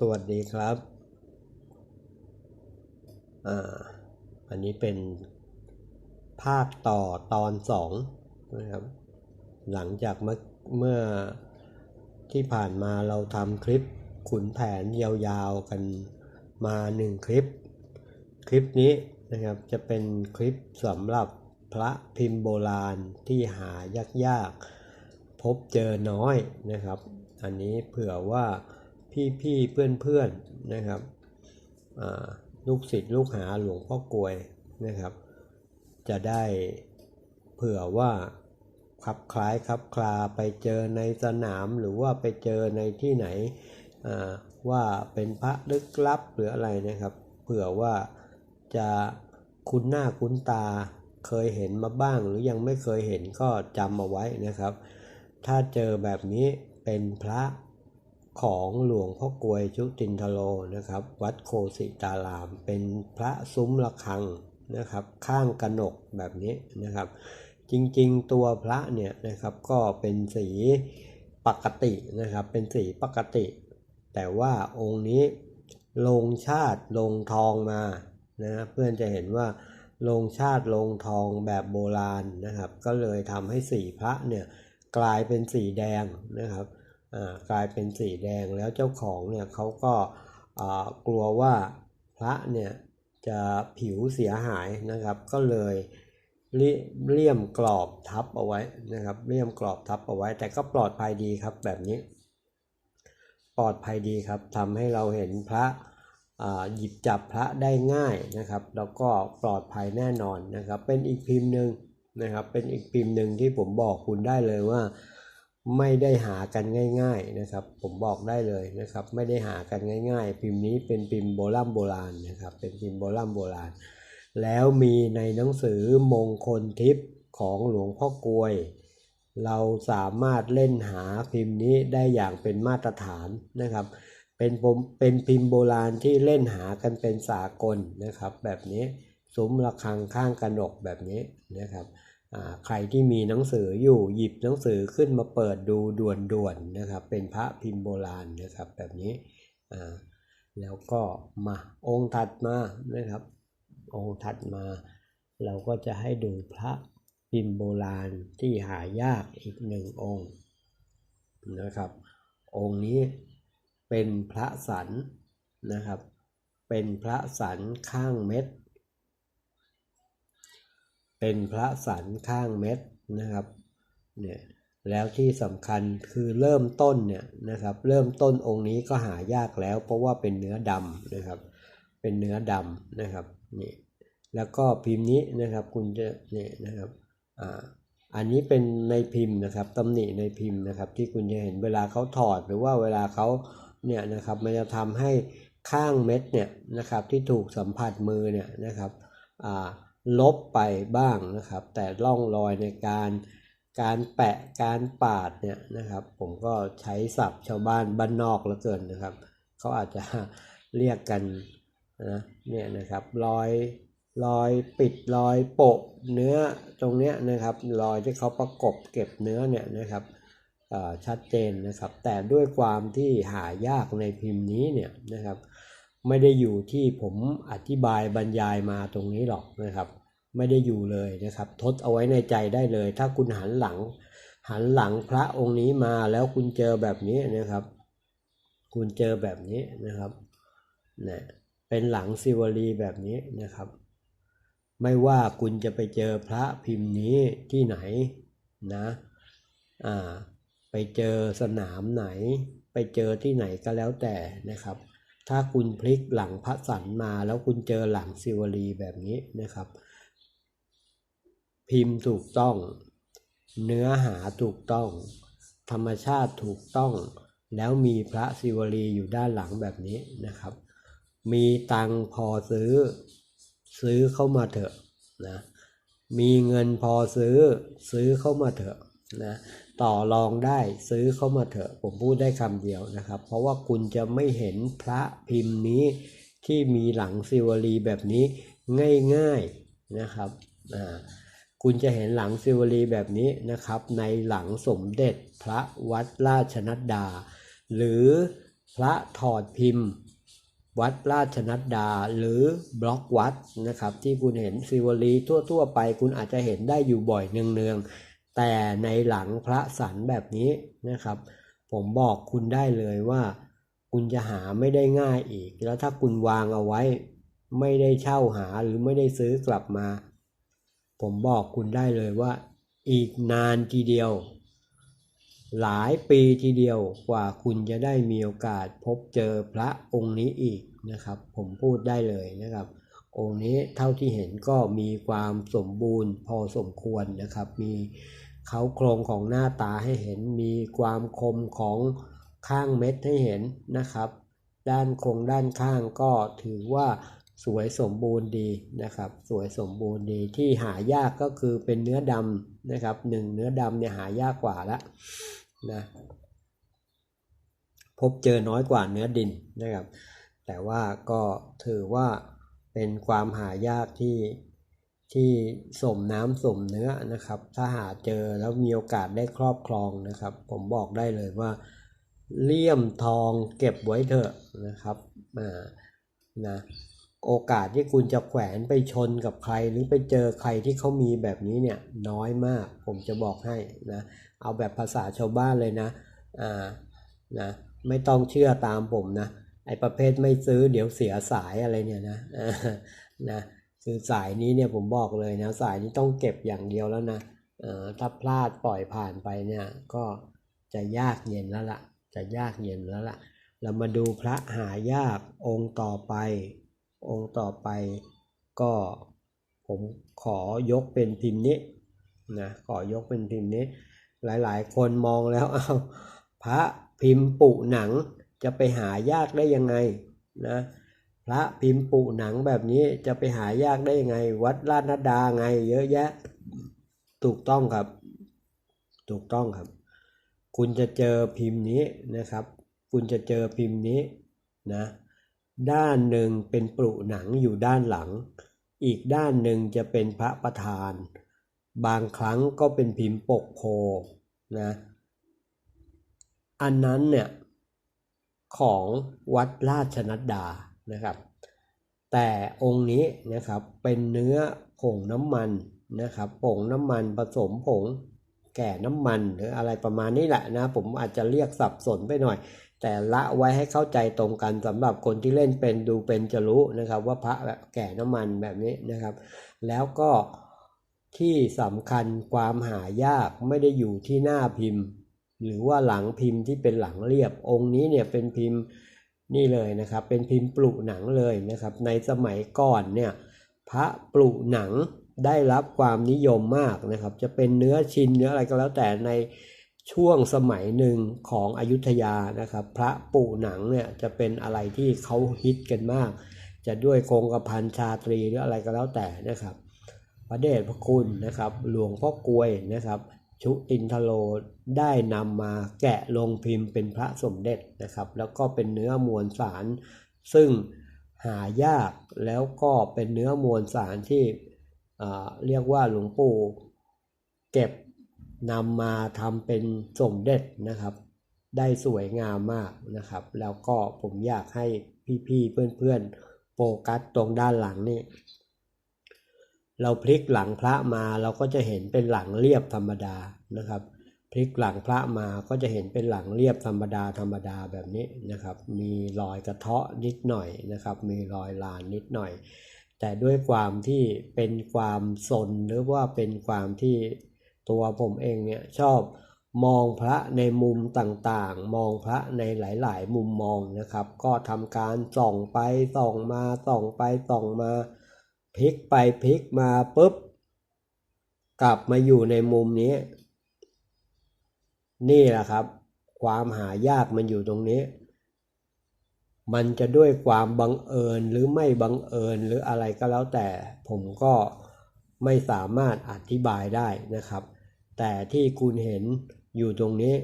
สวัสดีครับอ่าอันนี้เป็นภาคต่อตอนสองนะครับ หลังจากเมื่อเมื่อที่ผ่านมาเราทำคลิปขุนแผนยาวๆกันมาหนึ่งคลิป คลิปนี้นะครับจะเป็นคลิปสำหรับพระพิมพ์โบราณที่หายากๆ พบเจอน้อยนะครับ อันนี้เผื่อว่า พี่ๆเพื่อนๆนะครับลูกศิษย์ลูกหาหลวงพ่อกลวยนะครับ จะได้เผื่อว่าคลับคล้ายคลับคลาไปเจอในสนามหรือว่าไปเจอในที่ไหนว่าเป็นพระลึกลับหรืออะไรนะครับ เผื่อว่าจะคุ้นหน้าคุ้นตาเคยเห็นมาบ้างหรือยังไม่เคยเห็นก็จำเอาไว้นะครับ ถ้าเจอแบบนี้เป็นพระ ของหลวงพ่อกลวยชุตินทโลนะครับ วัดโคสิตาราม เป็นพระซุ้มระฆังนะครับ ข้างกระหนกแบบนี้นะครับ จริงๆตัวพระเนี่ยนะครับก็เป็นสีปกตินะครับ เป็นสีปกติ แต่ว่าองค์นี้ลงชาติลงทองมานะเพื่อนจะเห็นว่าลงชาติลงทองแบบโบราณนะครับ ก็เลยทำให้สีพระเนี่ยกลายเป็นสีแดงนะครับ กลายเป็นสีแดงแล้วเจ้าของเนี่ยเขาก็กลัวว่าพระเนี่ยจะผิวเสียหายนะครับ ก็เลยเลี่ยมกรอบทับเอาไว้นะครับเลี่ยมกรอบทับเอาไว้ แต่ก็ปลอดภัยดีครับแบบนี้ ปลอดภัยดีครับทำให้เราเห็นพระหยิบจับพระได้ง่ายนะครับ แล้วก็ปลอดภัยแน่นอนนะครับ เป็นอีกพิมพ์หนึ่งนะครับ เป็นอีกพิมพ์หนึ่งที่ผมบอกคุณได้เลยว่า ไม่ได้หากันง่าย ๆนะครับ ผมบอกได้เลยนะครับ ไม่ได้หากันง่ายๆ พิมพ์นี้เป็นพิมพ์โบราณโบราณนะครับ เป็นพิมพ์โบราณโบราณ แล้วมีในหนังสือมงคลทิพย์ของหลวงพ่อกลวย เราสามารถเล่นหาพิมพ์นี้ได้อย่างเป็นมาตรฐานนะครับ เป็นมเป็นพิมพ์โบราณที่เล่นหากันเป็นสากลนะครับ แบบนี้ซุ้มระฆังข้างกระหนกแบบนี้นะครับ ใครที่มีหนังสืออยู่หยิบหนังสือขึ้นมาเปิดดูด่วนๆนะครับ เป็นพระพิมพ์โบราณนะครับแบบนี้แล้วก็มาองค์ถัดมานะครับ องค์ถัดมา เราก็จะให้ดูพระพิมพ์โบราณที่หายากอีกหนึ่งองค์นะครับ องค์นี้เป็นพระสันนะครับ เป็นพระสันข้างเม็ด เป็นพระสันข้างเม็ดนะครับเนี่ยแล้วที่สำคัญคือเริ่มต้นเนี่ยนะครับเริ่มต้นองค์นี้ก็หายากแล้ว เพราะว่าเป็นเนื้อดำนะครับ เป็นเนื้อดำนะครับนี่แล้วก็พิมพ์นี้นะครับคุณจะเนี่ยนะครับอ่าอันนี้เป็นในพิมพ์นะครับตำหนิในพิมพ์นะครับ ที่คุณจะเห็นเวลาเขาถอดหรือว่าเวลาเขาเนี่ยนะครับมันจะทำให้ข้างเม็ดเนี่ยนะครับที่ถูกสัมผัสมือเนี่ยนะครับอ่า ลบไปบ้างนะครับ แต่ร่องรอยในการการแปะการปาดเนี่ยนะครับ ผมก็ใช้ศัพท์ชาวบ้านบ้านนอกเหลือเกินนะครับเขาอาจจะเรียกกันนะเนี่ยนะครับรอยรอยปิดรอยโปะเนื้อตรงเนี้ยนะครับรอยที่เขาประกบเก็บเนื้อเนี่ยนะครับชัดเจนนะครับ แต่ด้วยความที่หายากในพิมพ์นี้เนี่ยนะครับ ไม่ได้อยู่ที่ผมอธิบายบรรยายมาตรงนี้หรอกนะครับ ไม่ได้อยู่เลยนะครับ ทดเอาไว้ในใจได้เลย ถ้าคุณหันหลัง หันหลังพระองค์นี้มาแล้วคุณเจอแบบนี้นะครับ คุณเจอแบบนี้นะครับนะเป็นหลังซิวลีแบบนี้นะครับ ไม่ว่าคุณจะไปเจอพระพิมพ์นี้ที่ไหนนะอ่าไปเจอสนามไหน ไปเจอที่ไหนก็แล้วแต่นะครับ ถ้าคุณพลิกหลังพระสันมาแล้วคุณเจอหลังซิวลีแบบนี้นะครับ พิมพ์ถูกต้อง เนื้อหาถูกต้อง ธรรมชาติถูกต้อง แล้วมีพระศิวลีอยู่ด้านหลังแบบนี้นะครับ มีตังพอซื้อ ซื้อเข้ามาเถอะนะมีเงินพอซื้อซื้อเข้ามาเถอะนะ ต่อรองได้ซื้อเข้ามาเถอะผมพูดได้คำเดียวนะครับ เพราะว่าคุณจะไม่เห็นพระพิมพ์นี้ที่มีหลังศิวลีแบบนี้ง่ายๆนะครับอ่าคุณจะเห็นหลังซิวลีแบบนี้นะครับ ในหลังสมเด็จพระวัดราชนัดดา หรือพระถอดพิมพ์ วัดราชนัดดา หรือบล็อกวัดนะครับ ที่คุณเห็นซิวลีทั่ว ๆ ไป คุณอาจจะเห็นได้อยู่บ่อยเนืองๆ แต่ในหลังพระสันแบบนี้นะครับ ผมบอกคุณได้เลยว่า คุณจะหาไม่ได้ง่ายอีก แล้วถ้าคุณวางเอาไว้ ไม่ได้เช่าหาหรือไม่ได้ซื้อกลับมา ผมบอกคุณได้เลยว่า อีกนานทีเดียว หลายปีทีเดียวกว่าคุณจะได้มีโอกาสพบเจอพระองค์นี้อีกนะครับ ผมพูดได้เลยนะครับองค์นี้เท่าที่เห็นก็มีความสมบูรณ์พอสมควรนะครับ มี เขาโครงของหน้าตาให้เห็นมีความคมของข้างเม็ดให้เห็นนะครับ ด้านโครงด้านข้างก็ถือว่าสวยสมบูรณ์ดีนะครับ สวยสมบูรณ์ดีที่หายากก็คือเป็นเนื้อดำนะครับหนึ่งเนื้อดำเนี่ยหายากกว่าละนะพบเจอน้อยกว่าเนื้อดินนะครับ แต่ว่าก็ถือว่าเป็นความหายากที่ ที่สมน้ำสมเนื้อนะครับ ถ้าหาเจอแล้วมีโอกาสได้ครอบครองนะครับ ผมบอกได้เลยว่า เลี่ยมทองเก็บไว้เถอะนะครับอ่านะโอกาสที่คุณจะแขวนไปชนกับใคร หรือไปเจอใครที่เขามีแบบนี้เนี่ยน้อยมาก ผมจะบอกให้นะเอาแบบภาษาชาวบ้านเลยนะอ่านะไม่ต้องเชื่อตามผมนะไอ้ประเภทไม่ซื้อเดี๋ยวเสียสายอะไรเนี่ยนะนะ คือสายนี้เนี่ยผมบอกเลยนะ สายนี้ต้องเก็บอย่างเดียวแล้วนะเออถ้าพลาดปล่อยผ่านไปเนี่ยก็จะยากเย็นแล้วล่ะ จะยากเย็นแล้วล่ะ เรามาดูพระหายากองค์ต่อไป องค์ต่อไปก็ผมขอยกเป็นพิมพ์นี้นะขอยกเป็นพิมพ์นี้ หลายๆ คนมองแล้วเอาพระพิมพ์ปุหนังจะไปหายากได้ยังไงนะ พระพิมพ์ปุหนังแบบนี้จะไปหายากได้ยังไง วัดราชนัดดาไง เยอะแยะ ถูกต้องครับ ถูกต้องครับ คุณจะเจอพิมพ์นี้นะครับ คุณจะเจอพิมพ์นี้นะ ด้านหนึ่งเป็นปรุหนังอยู่ด้านหลัง อีกด้านหนึ่งจะเป็นพระประธาน บางครั้งก็เป็นพิมพ์ปกโพนะ อันนั้นเนี่ยของวัดราชนัดดา นะครับ แต่องค์นี้นะครับเป็นเนื้อผงน้ำมันนะครับผงน้ำมันผสมผงแก่น้ำมันหรืออะไรประมาณนี้แหละนะผมอาจจะเรียกสับสนไปหน่อย แต่ละไว้ให้เข้าใจตรงกันสำหรับคนที่เล่นเป็นดูเป็นจะรู้นะครับ ว่าพระแบบแก่น้ำมันแบบนี้นะครับ แล้วก็ที่สำคัญความหายากไม่ได้อยู่ที่หน้าพิมพ์ หรือว่าหลังพิมพ์ที่เป็นหลังเรียบองค์นี้เนี่ยเป็นพิมพ์ นี่เลยนะครับ เป็นพิมพ์ปลุหนังเลยนะครับ ในสมัยก่อนเนี่ยพระปลุหนังได้รับความนิยมมากนะครับ จะเป็นเนื้อชินเนื้ออะไรก็แล้วแต่ในช่วงสมัยหนึ่งของอยุธยานะครับ พระปุหนังเนี่ยจะเป็นอะไรที่เขาฮิตกันมาก จะด้วยคงกระพันชาตรีหรืออะไรก็แล้วแต่นะครับ พระเดชพระคุณนะครับ หลวงพ่อกลวยนะครับ ชุตินทโลได้นำมาแกะลงพิมพ์เป็นพระสมเด็จนะครับ แล้วก็เป็นเนื้อมวลสาร ซึ่งหายากแล้วก็เป็นเนื้อมวลสารที่เรียกว่าหลวงปู่เก็บนำมาทำเป็นสมเด็จนะครับ ได้สวยงามมากนะครับ แล้วก็ผมอยากให้พี่ๆเพื่อนๆโฟกัสตรงด้านหลังนี่ เราพลิกหลังพระมาเราก็จะเห็นเป็นหลังเรียบธรรมดานะครับ พลิกหลังพระมาก็จะเห็นเป็นหลังเรียบธรรมดาธรรมดาแบบนี้นะครับ มีรอยกระเทาะนิดหน่อยนะครับ มีรอยลานนิดหน่อย แต่ด้วยความที่เป็นความสนหรือว่าเป็นความที่ตัวผมเองเนี่ยชอบมองพระในมุมต่างๆ มองพระในหลาย ๆ มุมมองนะครับ ก็ทำการส่องไปส่องมาส่องไปส่องมา พลิกไปพลิกมาปุ๊บ กลับมาอยู่ในมุมนี้ นี่แหละครับ ความหายากมันอยู่ตรงนี้ มันจะด้วยความบังเอิญหรือไม่บังเอิญหรืออะไรก็แล้วแต่ ผมก็ไม่สามารถอธิบายได้นะครับ แต่ที่คุณเห็นอยู่ตรงนี้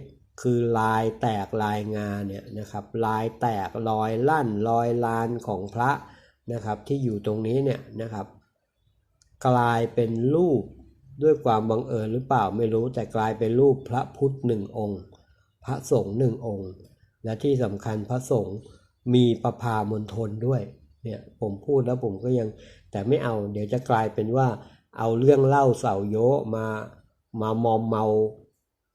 คือลายแตกลายงานเนี่ยนะครับ ลายแตกรอยลั่นรอยลานของพระ นะครับที่อยู่ตรงนี้เนี่ยนะครับ กลายเป็นรูปด้วยความบังเอิญหรือเปล่าไม่รู้แต่กลายเป็นรูปพระพุทธหนึ่งองค์ พระสงฆ์หนึ่งองค์ และที่สำคัญพระสงฆ์มีประพามณฑลด้วยเนี่ยผมพูดแล้วผมก็ยังแต่ไม่เอา เดี๋ยวจะกลายเป็นว่าเอาเรื่องเล่าเสาโยมามามอมเมา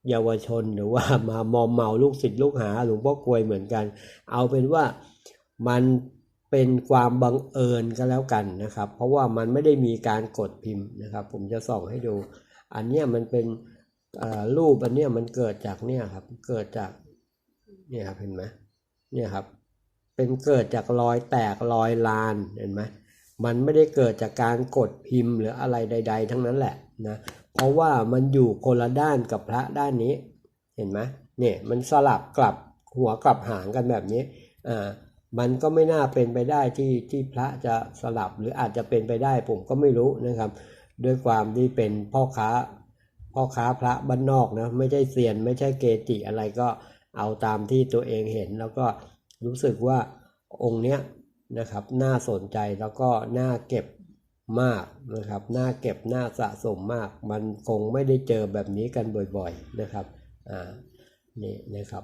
เยาวชนหรือว่ามามอมเมาลูกศิษย์ลูกหาหลวงพ่อกลวยเหมือนกัน เอาเป็นว่ามัน เป็นความบังเอิญก็แล้วกันนะครับ เพราะว่ามันไม่ได้มีการกดพิมพ์นะครับ ผมจะส่องให้ดู อันเนี้ยมันเป็นรูปอันเนี้ยมันเกิดจากเนี่ยครับ เกิดจากเนี่ยครับเห็นไหมเนี่ยครับ เป็นเกิดจากรอยแตกรอยลานเห็นไหมมันไม่ได้เกิดจากการกดพิมพ์หรืออะไรใด ๆ ทั้งนั้นแหละนะเพราะว่ามันอยู่คนละด้านกับพระด้านนี้ เห็นไหมเนี่ยมันสลับกลับหัวกลับหางกันแบบนี้อ่า มันก็ไม่น่าเป็นไปได้ที่ที่พระจะสลับหรืออาจจะเป็นไปได้ผมก็ไม่รู้นะครับ ด้วยความที่เป็นพ่อค้าพ่อค้าพระบ้านนอกนะไม่ใช่เซียน ไม่ใช่เกจิอะไรก็เอาตามที่ตัวเองเห็น แล้วก็รู้สึกว่าองค์เนี้ยนะครับน่าสนใจแล้วก็น่าเก็บมากนะครับน่าเก็บน่าสะสมมาก มันคงไม่ได้เจอแบบนี้กันบ่อยๆนะครับอ่านี่นะครับ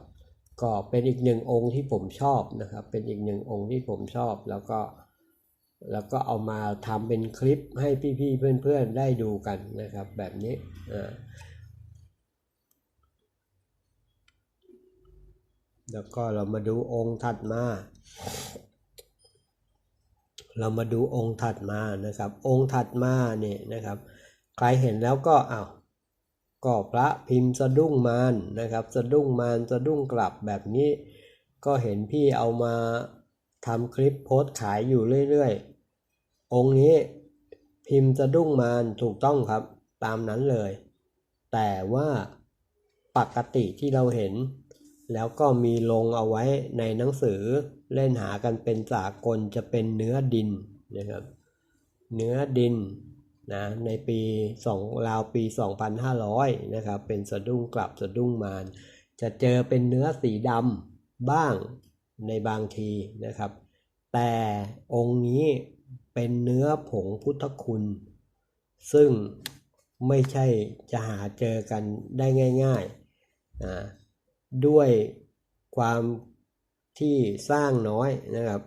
ก็เป็นอีกหนึ่งองค์ที่ผมชอบนะครับ เป็นอีกหนึ่งองค์ที่ผมชอบแล้วก็แล้วก็เอามาทำเป็นคลิปให้พี่ๆเพื่อนๆได้ดูกันนะครับ แบบนี้อ่าแล้วก็เรามาดูองค์ถัดมา เรามาดูองค์ถัดมานะครับ องค์ถัดมาเนี่ยนะครับ ใครเห็นแล้วก็อ้าว ก็พระพิมพ์สะดุ้งมารนะครับ สะดุ้งมารสะดุ้งกลับแบบนี้ ก็เห็นพี่เอามาทำคลิปโพสขายอยู่เรื่อยๆ องค์นี้พิมพ์สะดุ้งมารถูกต้องครับตามนั้นเลย แต่ว่าปกติที่เราเห็น แล้วก็มีลงเอาไว้ในหนังสือเล่นหากันเป็นสากลจะเป็นเนื้อดินนะครับ เนื้อดิน นะในปี2ราวปี 2,500นะครับเป็นสะดุ้งกลับสะดุ้งมารจะเจอเป็นเนื้อสีดำบ้างในบางทีนะครับ แต่องค์นี้เป็นเนื้อผงพุทธคุณ ซึ่งไม่ใช่จะหาเจอกันได้ง่ายๆนะด้วยความที่สร้างน้อยนะครับ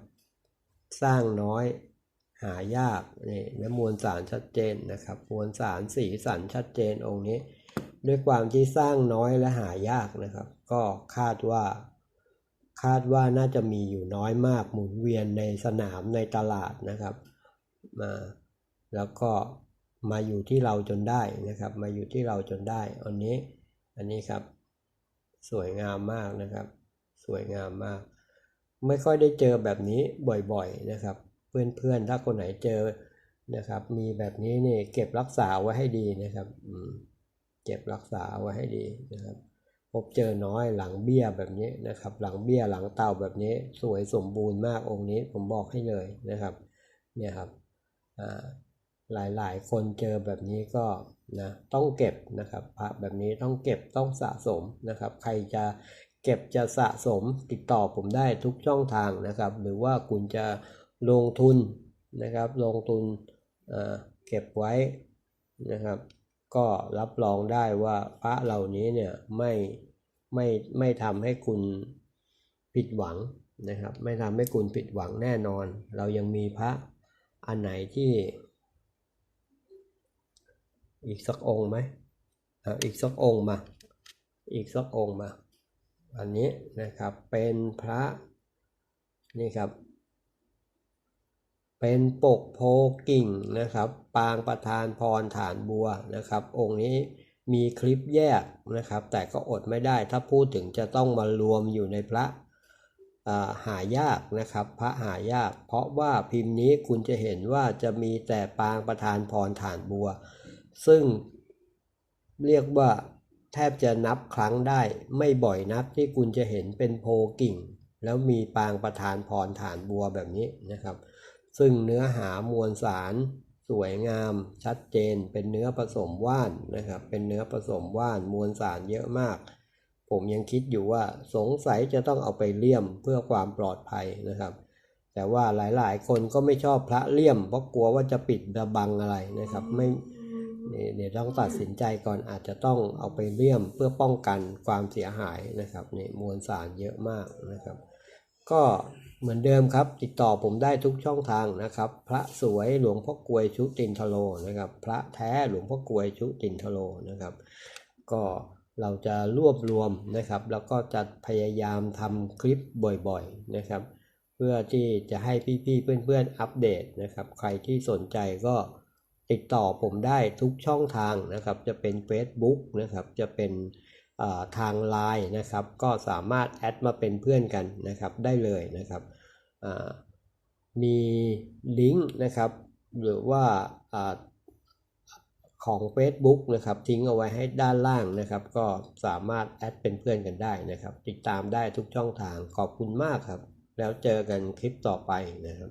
สร้างน้อย หายากนี่และมวลสารชัดเจนนะครับ มวลสารสีสันชัดเจนองค์นี้ ด้วยความที่สร้างน้อยและหายากนะครับ ก็คาดว่า คาดว่าน่าจะมีอยู่น้อยมากหมุนเวียนในสนามในตลาดนะครับมาแล้วก็มาอยู่ที่เราจนได้นะครับ มาอยู่ที่เราจนได้อันนี้อันนี้ครับ สวยงามมากนะครับ สวยงามมาก ไม่ค่อยได้เจอแบบนี้บ่อยๆนะครับ เพื่อนๆ ถ้าคนไหนเจอนะครับ มีแบบนี้นี่เก็บรักษาไว้ให้ดีนะครับเก็บรักษาไว้ให้ดีนะครับ พบเจอน้อยหลังเบี้ยแบบนี้นะครับ หลังเบี้ยหลังเต่าแบบนี้ สวยสมบูรณ์มากองค์นี้ผมบอกให้เลยนะครับ เนี่ยครับอ่าหลายๆคนเจอแบบนี้ก็นะต้องเก็บนะครับพระแบบนี้ต้องเก็บต้องสะสมนะครับ ใครจะเก็บจะสะสมติดต่อผมได้ทุกช่องทางนะครับ หรือว่าคุณจะ ลงทุนนะครับ ลงทุนเเก็บไว้นะครับ ก็รับรองได้ว่าพระเหล่านี้เนี่ยไม่ไม่ไม่ทำให้คุณผิดหวังนะครับ ไม่ทำให้คุณผิดหวังแน่นอน เรายังมีพระอันไหนที่ อีกสักองค์ไหมอีกสักองค์มา อีกสักองค์มา อันนี้นะครับเป็นพระนี่ครับ เป็นปกโพกิ่งนะครับ ปางประธานพรฐานบัวนะครับ องค์นี้มีคลิปแยกนะครับ แต่ก็อดไม่ได้ถ้าพูดถึงจะต้องมารวมอยู่ในพระาหายากนะครับ พระหายาก เพราะว่าพิมพ์นี้คุณจะเห็นว่าจะมีแต่ปางประธานพรฐานบัว ซึ่งเรียกว่าแทบจะนับครั้งได้ไม่บ่อยนักที่คุณจะเห็นเป็นโพกิ่ง แล้วมีปางประธานพรฐานบัวแบบนี้นะครับ ซึ่งเนื้อหามวลสารสวยงามชัดเจนเป็นเนื้อผสมว่านนะครับ เป็นเนื้อผสมว่านมวลสารเยอะมาก ผมยังคิดอยู่ว่าสงสัยจะต้องเอาไปเลี่ยมเพื่อความปลอดภัยนะครับ แต่ว่าหลายๆ คนก็ไม่ชอบพระเลี่ยม เพราะกลัวว่าจะปิดระบังอะไรนะครับไม่เดี๋ยวต้องตัดสินใจก่อนอาจจะต้องเอาไปเลี่ยมเพื่อป้องกันความเสียหายนะครับนี่มวลสารเยอะมากนะครับ ก็ เหมือนเดิมครับ ติดต่อผมได้ทุกช่องทางนะครับ พระสวยหลวงพ่อกวยชุตินทโลนะครับ พระแท้หลวงพ่อกวยชุตินทโลนะครับ ก็เราจะรวบรวมนะครับ แล้วก็จะพยายามทำคลิปบ่อยๆนะครับ เพื่อที่จะให้พี่ๆเพื่อนๆอัปเดตนะครับ ใครที่สนใจก็ติดต่อผมได้ทุกช่องทางนะครับ จะเป็น Facebook นะครับ จะเป็น ทาง Line นะครับก็สามารถแอดมาเป็นเพื่อนกันนะครับได้เลยนะครับมีลิงก์นะครับหรือว่าอ่าของ Facebook นะครับทิ้งเอาไว้ให้ด้านล่างนะครับ ก็สามารถแอดเป็นเพื่อนกันได้นะครับ ติดตามได้ทุกช่องทางขอบคุณมากครับ แล้วเจอกันคลิปต่อไปนะครับ